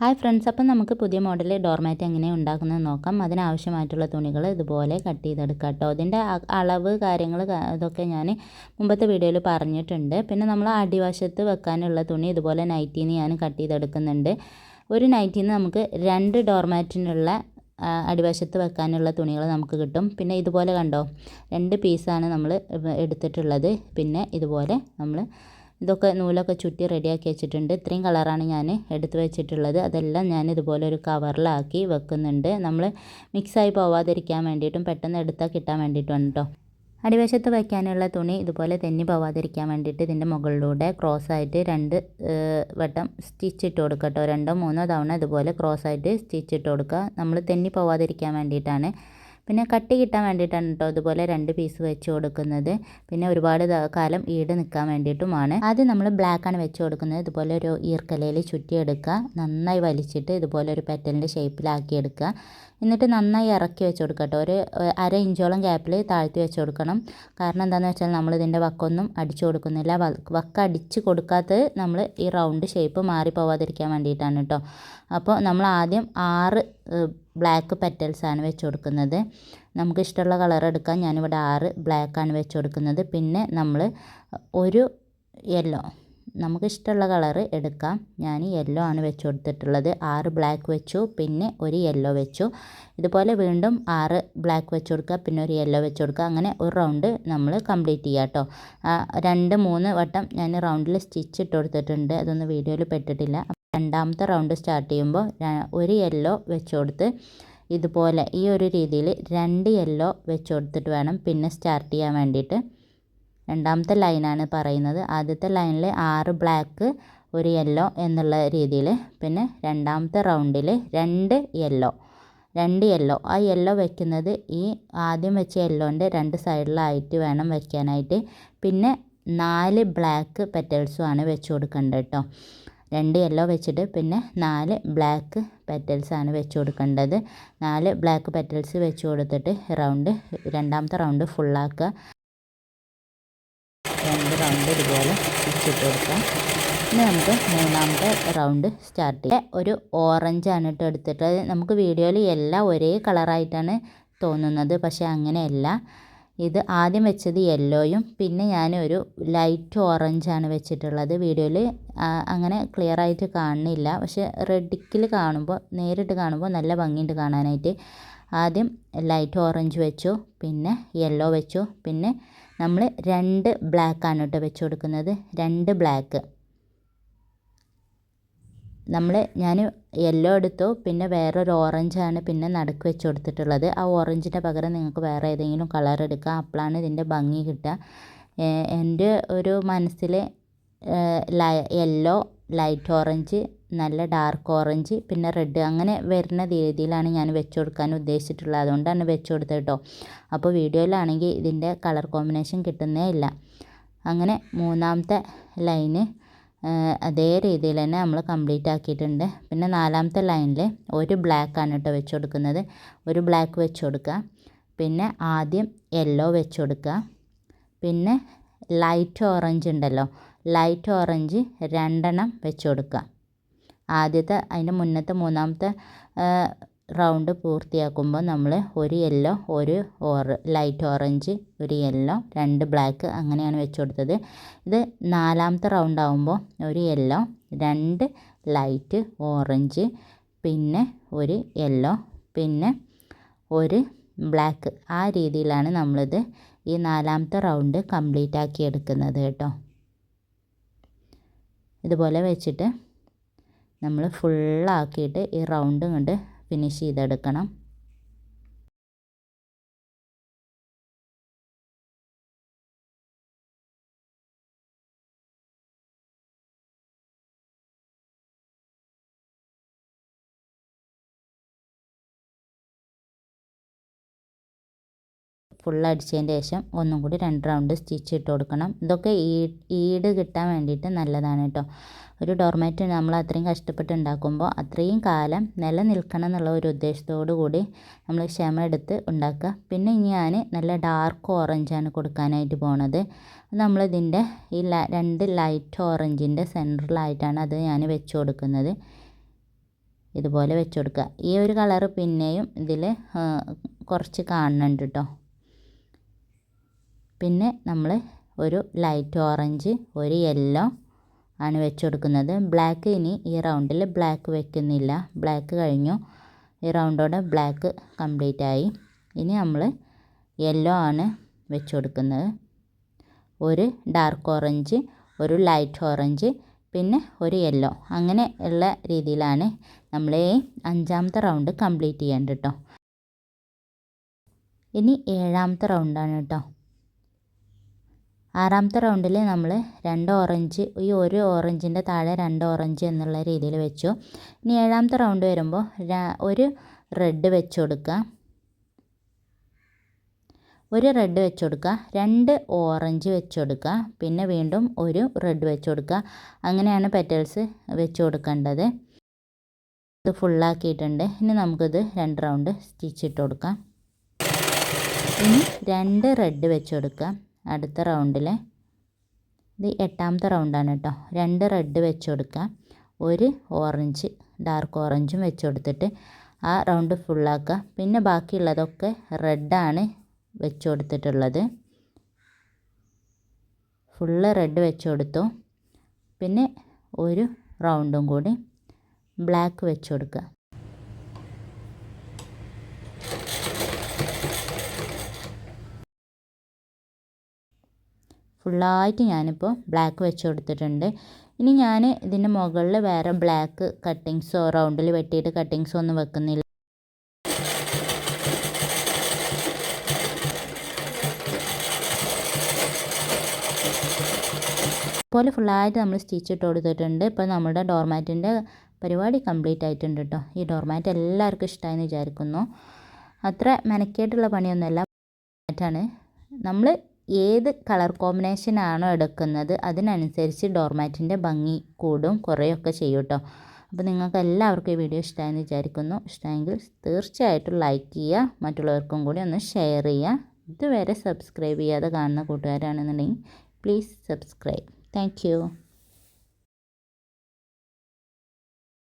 Hi friends അപ്പം നമുക്ക് പുതിയ മോഡൽ ഡോർമാറ്റ് എങ്ങനെ ഉണ്ടാക്കുന്നത് നോക്കാം. അതിനാവശ്യമായിട്ടുള്ള തുണികൾ ഇതുപോലെ കട്ട് ചെയ്തെടുക്കാം കേട്ടോ. അതിന്റെ അളവ് കാര്യങ്ങൾ ഇതൊക്കെ ഞാൻ മുമ്പത്തെ വീഡിയോയിൽ പറഞ്ഞിട്ടുണ്ട്. പിന്നെ നമ്മൾ അടിവശത്ത് വെക്കാനുള്ള തുണി ഇതുപോലെ നൈറ്റിന്ന് ഞാൻ കട്ട് ചെയ്തെടുക്കുന്നുണ്ട്. ഒരു നൈറ്റിന്ന് നമുക്ക് രണ്ട് ഡോർമാറ്റിനുള്ള അടിവശത്ത് വെക്കാനുള്ള തുണികൾ നമുക്ക് കിട്ടും. പിന്നെ ഇതുപോലെ കണ്ടോ രണ്ട് പീസാണ് നമ്മൾ എടുത്തിട്ടുള്ളത്. പിന്നെ ഇതുപോലെ നമ്മൾ ഇതൊക്കെ നൂലൊക്കെ ചുറ്റി റെഡിയാക്കി വെച്ചിട്ടുണ്ട്. ഇത്രയും കളറാണ് ഞാൻ എടുത്ത് വെച്ചിട്ടുള്ളത്. അതെല്ലാം ഞാൻ ഇതുപോലെ ഒരു കവറിലാക്കി വെക്കുന്നുണ്ട്. നമ്മൾ മിക്സായി പോവാതിരിക്കാൻ വേണ്ടിയിട്ടും പെട്ടെന്ന് എടുത്താൽ കിട്ടാൻ വേണ്ടിയിട്ടും കേട്ടോ അടിവശത്ത് വയ്ക്കാനുള്ള തുണി ഇതുപോലെ തെന്നി പോവാതിരിക്കാൻ വേണ്ടിയിട്ട് ഇതിന്റെ മുകളിലൂടെ ക്രോസായിട്ട് രണ്ട് വട്ടം സ്റ്റിച്ച് ഇട്ട് കൊടുക്കുക കേട്ടോ രണ്ടോ മൂന്നോ തവണ ഇതുപോലെ ക്രോസായിട്ട് സ്റ്റിച്ച് ഇട്ട് കൊടുക്കുക. നമ്മൾ തെന്നി പോവാതിരിക്കാൻ വേണ്ടിയിട്ടാണ് പിന്നെ കട്ടി കിട്ടാൻ വേണ്ടിയിട്ടാണ് കേട്ടോ ഇതുപോലെ രണ്ട് പീസ് വെച്ച് കൊടുക്കുന്നത്. പിന്നെ ഒരുപാട് കാലം ഈട് നിൽക്കാൻ വേണ്ടിയിട്ടുമാണ്. ആദ്യം നമ്മൾ ബ്ലാക്കാണ് വെച്ച് കൊടുക്കുന്നത്. ഇതുപോലെ ഒരു ഈർക്കലയിൽ ചുറ്റിയെടുക്കുക. നന്നായി വലിച്ചിട്ട് ഇതുപോലെ ഒരു പെറ്റലിന്റെ ഷേപ്പിലാക്കി എടുക്കുക. എന്നിട്ട് നന്നായി ഇറക്കി വെച്ച് കൊടുക്കുക കേട്ടോ ഒരു അര ഇഞ്ചോളം ഗ്യാപ്പിൽ താഴ്ത്തി വെച്ച് കൊടുക്കണം. കാരണം എന്താണെന്ന് വെച്ചാൽ നമ്മൾ ഇതിന്റെ വക്കൊന്നും അടിച്ചു കൊടുക്കുന്നില്ല. വക്ക അടിച്ച് കൊടുക്കാത്തത് നമ്മൾ ഈ റൗണ്ട് ഷേപ്പ് മാറി പോവാതിരിക്കാൻ വേണ്ടിയിട്ടാണ് കേട്ടോ അപ്പോൾ നമ്മൾ ആദ്യം ആറ് ബ്ലാക്ക് പെറ്റൽസാണ് വെച്ച് കൊടുക്കുന്നത്. നമുക്ക് ഇഷ്ടമുള്ള കളർ എടുക്കാം. ഞാനിവിടെ ആറ് ബ്ലാക്കാണ് വെച്ച് കൊടുക്കുന്നത്. പിന്നെ നമ്മൾ ഒരു യെല്ലോ നമുക്ക് ഇഷ്ടമുള്ള കളർ എടുക്കാം. ഞാൻ യെല്ലോ ആണ് വെച്ച് കൊടുത്തിട്ടുള്ളത്. ആറ് ബ്ലാക്ക് വെച്ചു. പിന്നെ ഒരു യെല്ലോ വെച്ചു. ഇതുപോലെ വീണ്ടും ആറ് ബ്ലാക്ക് വെച്ച് കൊടുക്കുക. പിന്നെ ഒരു യെല്ലോ വെച്ച് കൊടുക്കുക. അങ്ങനെ ഒരു റൗണ്ട് നമ്മൾ കംപ്ലീറ്റ് ചെയ്യുക കേട്ടോ. രണ്ട് മൂന്ന് വട്ടം ഞാൻ റൗണ്ടിൽ സ്റ്റിച്ച് ഇട്ട് കൊടുത്തിട്ടുണ്ട്. അതൊന്നും വീഡിയോയിൽ പെട്ടിട്ടില്ല. രണ്ടാമത്തെ റൗണ്ട് സ്റ്റാർട്ട് ചെയ്യുമ്പോൾ ഒരു യെല്ലോ വെച്ച് കൊടുത്ത് ഇതുപോലെ ഈ ഒരു രീതിയിൽ രണ്ട് യെല്ലോ വെച്ച് കൊടുത്തിട്ട് വേണം പിന്നെ സ്റ്റാർട്ട് ചെയ്യാൻ വേണ്ടിയിട്ട്. രണ്ടാമത്തെ ലൈനാണ് പറയുന്നത്. ആദ്യത്തെ ലൈനിൽ ആറ് ബ്ലാക്ക് ഒരു യെല്ലോ എന്നുള്ള രീതിയിൽ പിന്നെ രണ്ടാമത്തെ റൗണ്ടിൽ രണ്ട് യെല്ലോ. രണ്ട് യെല്ലോ. ആ യെല്ലോ വെക്കുന്നത് ഈ ആദ്യം വെച്ച യെല്ലോന്റെ രണ്ട് സൈഡിലായിട്ട് വേണം വെക്കാനായിട്ട്. പിന്നെ നാല് ബ്ലാക്ക് പെറ്റൽസുമാണ് വെച്ച് കൊടുക്കേണ്ടത് കേട്ടോ രണ്ട് യെല്ലോ വെച്ചിട്ട് പിന്നെ നാല് ബ്ലാക്ക് പെറ്റൽസാണ് വെച്ച് കൊടുക്കേണ്ടത്. നാല് ബ്ലാക്ക് പെറ്റൽസ് വെച്ച് കൊടുത്തിട്ട് റൗണ്ട് രണ്ടാമത്തെ റൗണ്ട് ഫുള്ളാക്കുക രണ്ട് റൗണ്ട് ഇതുപോലെ വെച്ചിട്ട് കൊടുക്കാം ഇനി നമുക്ക് മൂന്നാമത്തെ റൗണ്ട് സ്റ്റാർട്ട് ചെയ്യാം. ഒരു ഓറഞ്ചാണ് കേട്ടോ എടുത്തിട്ട് നമുക്ക് വീഡിയോയിൽ എല്ലാം ഒരേ കളറായിട്ടാണ് തോന്നുന്നത്. പക്ഷേ അങ്ങനെയല്ല. ഇത് ആദ്യം വെച്ചത് യെല്ലോയും പിന്നെ ഞാനൊരു ലൈറ്റ് ഓറഞ്ചാണ് വെച്ചിട്ടുള്ളത്. വീഡിയോയിൽ അങ്ങനെ ക്ലിയർ ആയിട്ട് കാണുന്നില്ല. പക്ഷേ റെഡിക്കിൽ കാണുമ്പോൾ നേരിട്ട് കാണുമ്പോൾ നല്ല ഭംഗിയുണ്ട് കാണാനായിട്ട്. ആദ്യം ലൈറ്റ് ഓറഞ്ച് വെച്ചു പിന്നെ യെല്ലോ വെച്ചു പിന്നെ നമ്മൾ രണ്ട് ബ്ലാക്കാണ് കേട്ടോ വെച്ച് കൊടുക്കുന്നത്. രണ്ട് ബ്ലാക്ക് നമ്മൾ ഞാൻ യെല്ലോ എടുത്തു പിന്നെ വേറൊരു ഓറഞ്ചാണ് പിന്നെ നടുക്ക് വെച്ച് കൊടുത്തിട്ടുള്ളത്. ആ ഓറഞ്ചിന്റെ പകരം നിങ്ങൾക്ക് വേറെ ഏതെങ്കിലും കളർ എടുക്കാം. അപ്പോഴാണ് ഇതിന്റെ ഭംഗി കിട്ടുക. എന്റെ ഒരു മനസ്സിൽ യെല്ലോ ലൈറ്റ് ഓറഞ്ച് നല്ല ഡാർക്ക് ഓറഞ്ച് പിന്നെ റെഡ് അങ്ങനെ വരുന്ന രീതിയിലാണ് ഞാൻ വെച്ച് കൊടുക്കാൻ ഉദ്ദേശിച്ചിട്ടുള്ളത്. അതുകൊണ്ടാണ് വെച്ച് കൊടുത്തത് കേട്ടോ അപ്പോൾ വീഡിയോയിലാണെങ്കിൽ ഇതിന്റെ കളർ കോമ്പിനേഷൻ കിട്ടുന്നേ ഇല്ല. അങ്ങനെ മൂന്നാമത്തെ ലൈന് അതേ രീതിയിൽ തന്നെ നമ്മൾ കംപ്ലീറ്റ് ആക്കിയിട്ടുണ്ട്. പിന്നെ നാലാമത്തെ ലൈനിൽ ഒരു ബ്ലാക്കാണ് കേട്ടോ വെച്ച് കൊടുക്കുന്നത്. ഒരു ബ്ലാക്ക് വെച്ച് കൊടുക്കുക. പിന്നെ ആദ്യം യെല്ലോ വെച്ച് കൊടുക്കുക. പിന്നെ ലൈറ്റ് ഓറഞ്ച് ഉണ്ടല്ലോ. ലൈറ്റ് ഓറഞ്ച് രണ്ടെണ്ണം വെച്ച് കൊടുക്കുക. ആദ്യത്തെ അതിന്റെ മുന്നത്തെ മൂന്നാമത്തെ റൗണ്ട് പൂർത്തിയാക്കുമ്പോൾ നമ്മൾ ഒരു യെല്ലോ ഒരു ഓറ് ലൈറ്റ് ഓറഞ്ച് ഒരു യെല്ലോ രണ്ട് ബ്ലാക്ക് അങ്ങനെയാണ് വെച്ച് കൊടുത്തത്. ഇത് നാലാമത്തെ റൗണ്ട് ആകുമ്പോൾ ഒരു യെല്ലോ രണ്ട് ലൈറ്റ് ഓറഞ്ച് പിന്നെ ഒരു യെല്ലോ പിന്നെ ഒരു ബ്ലാക്ക്. ആ രീതിയിലാണ് നമ്മളിത് ഈ നാലാമത്തെ റൗണ്ട് കംപ്ലീറ്റ് ആക്കി എടുക്കുന്നത് കേട്ടോ. ഇതുപോലെ വെച്ചിട്ട് നമ്മൾ ഫുള്ളാക്കിയിട്ട് ഈ റൗണ്ട് കൊണ്ട് ഫിനിഷ് ചെയ്തെടുക്കണം ഫുൾ അടിച്ചതിന് ശേഷം ഒന്നും കൂടി രണ്ട് റൗണ്ട് സ്റ്റിച്ച് ഇട്ട് കൊടുക്കണം. ഇതൊക്കെ ഈട് കിട്ടാൻ വേണ്ടിയിട്ട് നല്ലതാണ് കേട്ടോ ഒരു ഡോർമാറ്റ് നമ്മൾ അത്രയും കഷ്ടപ്പെട്ട് ഉണ്ടാക്കുമ്പോൾ അത്രയും കാലം നിലനിൽക്കണം എന്നുള്ള ഒരു ഉദ്ദേശത്തോടു കൂടി നമ്മൾ ക്ഷമ എടുത്ത് ഉണ്ടാക്കുക. പിന്നെ ഞാൻ നല്ല ഡാർക്ക് ഓറഞ്ചാണ് കൊടുക്കാനായിട്ട് പോണത്. നമ്മളിതിന്റെ ഈ രണ്ട് ലൈറ്റ് ഓറഞ്ചിന്റെ സെന്ററിലായിട്ടാണ് അത് ഞാൻ വെച്ച് കൊടുക്കുന്നത്. ഇതുപോലെ വെച്ച് കൊടുക്കുക. ഈ ഒരു കളറ് പിന്നെയും ഇതിൽ കുറച്ച് കാണുന്നുണ്ട് കേട്ടോ പിന്നെ നമ്മൾ ഒരു ലൈറ്റ് ഓറഞ്ച് ഒരു യെല്ലോ ആണ് വെച്ച് കൊടുക്കുന്നത് ബ്ലാക്ക് ഇനി ഈ റൗണ്ടിൽ ബ്ലാക്ക് വെക്കുന്നില്ല. ബ്ലാക്ക് കഴിഞ്ഞു. ഈ റൗണ്ടോടെ ബ്ലാക്ക് കംപ്ലീറ്റ് ആയി. ഇനി നമ്മൾ യെല്ലോ ആണ് വെച്ച് കൊടുക്കുന്നത് ഒരു ഡാർക്ക് ഓറഞ്ച് ഒരു ലൈറ്റ് ഓറഞ്ച് പിന്നെ ഒരു യെല്ലോ അങ്ങനെ ഉള്ള രീതിയിലാണ് നമ്മൾ ഈ അഞ്ചാമത്തെ റൗണ്ട് കംപ്ലീറ്റ് ചെയ്യേണ്ടത് കേട്ടോ ഇനി ഏഴാമത്തെ റൗണ്ടാണ് കേട്ടോ ആറാമത്തെ റൗണ്ടിൽ നമ്മൾ രണ്ട് ഓറഞ്ച് ഈ ഒരു ഓറഞ്ചിന്റെ താഴെ രണ്ട് ഓറഞ്ച് എന്നുള്ള രീതിയിൽ വെച്ചു. ഇനി ഏഴാമത്തെ റൗണ്ട് വരുമ്പോൾ ഒരു റെഡ് വെച്ച് കൊടുക്കുക. ഒരു റെഡ് വെച്ച് കൊടുക്കുക രണ്ട് ഓറഞ്ച് വെച്ച് കൊടുക്കുക പിന്നെ വീണ്ടും ഒരു റെഡ് വെച്ച് കൊടുക്കുക. അങ്ങനെയാണ് പെറ്റൽസ് വെച്ച് കൊടുക്കേണ്ടത്. ഇത് ഫുള്ളാക്കിയിട്ടുണ്ട്. ഇനി നമുക്കിത് രണ്ട് റൗണ്ട് സ്റ്റിച്ച് ഇട്ട് കൊടുക്കാം. ഇനി രണ്ട് റെഡ് വെച്ച് കൊടുക്കുക. അടുത്ത റൗണ്ടിൽ. ഇത് എട്ടാമത്തെ റൗണ്ടാണ് കേട്ടോ. രണ്ട് റെഡ് വെച്ച് കൊടുക്കുക. ഒരു ഓറഞ്ച് ഡാർക്ക് ഓറഞ്ചും വെച്ച് കൊടുത്തിട്ട് ആ റൗണ്ട് ഫുള്ളാക്കുക. പിന്നെ ബാക്കിയുള്ളതൊക്കെ റെഡാണ് വെച്ച് കൊടുത്തിട്ടുള്ളത്. ഫുള്ള് റെഡ് വെച്ച് കൊടുത്തു. പിന്നെ ഒരു റൗണ്ടും കൂടി ബ്ലാക്ക് വെച്ച് കൊടുക്കുക. ഫുള്ളായിട്ട് ഞാനിപ്പോൾ ബ്ലാക്ക് വെച്ച് കൊടുത്തിട്ടുണ്ട്. ഇനി ഞാൻ ഇതിന്റെ മുകളിൽ വേറെ ബ്ലാക്ക് കട്ടിങ്സോ റൗണ്ടിൽ വെട്ടിയിട്ട് കട്ടിങ്സോ ഒന്നും വെക്കുന്നില്ല. പോലെ ഫുള്ളായിട്ട് നമ്മൾ സ്റ്റിച്ച് ഇട്ട് കൊടുത്തിട്ടുണ്ട്. ഇപ്പോൾ നമ്മുടെ ഡോർമാറ്റിന്റെ പരിപാടി കംപ്ലീറ്റ് ആയിട്ടുണ്ട് കേട്ടോ ഈ ഡോർമാറ്റ് എല്ലാവർക്കും ഇഷ്ടമായെന്ന് വിചാരിക്കുന്നു. അത്ര മെനക്കേട്ടുള്ള പണിയൊന്നുമല്ല. മാറ്റാണ് നമ്മൾ ഏത് കളർ കോമ്പിനേഷൻ കോമ്പിനേഷനാണോ എടുക്കുന്നത് അതിനനുസരിച്ച് ഡോർമാറ്റിന്റെ ഭംഗി കൂടും കുറയൊക്കെ ചെയ്യും കേട്ടോ അപ്പോൾ നിങ്ങൾക്ക് എല്ലാവർക്കും ഈ വീഡിയോ ഇഷ്ടമായെന്ന് വിചാരിക്കുന്നു. ഇഷ്ടമെങ്കിൽ തീർച്ചയായിട്ടും ലൈക്ക് ചെയ്യുക മറ്റുള്ളവർക്കും കൂടി ഒന്ന് ഷെയർ ചെയ്യുക. ഇതുവരെ സബ്സ്ക്രൈബ് ചെയ്യാതെ കാണുന്ന കൂട്ടുകാരാണെന്നുണ്ടെങ്കിൽ പ്ലീസ് സബ്സ്ക്രൈബ് താങ്ക്.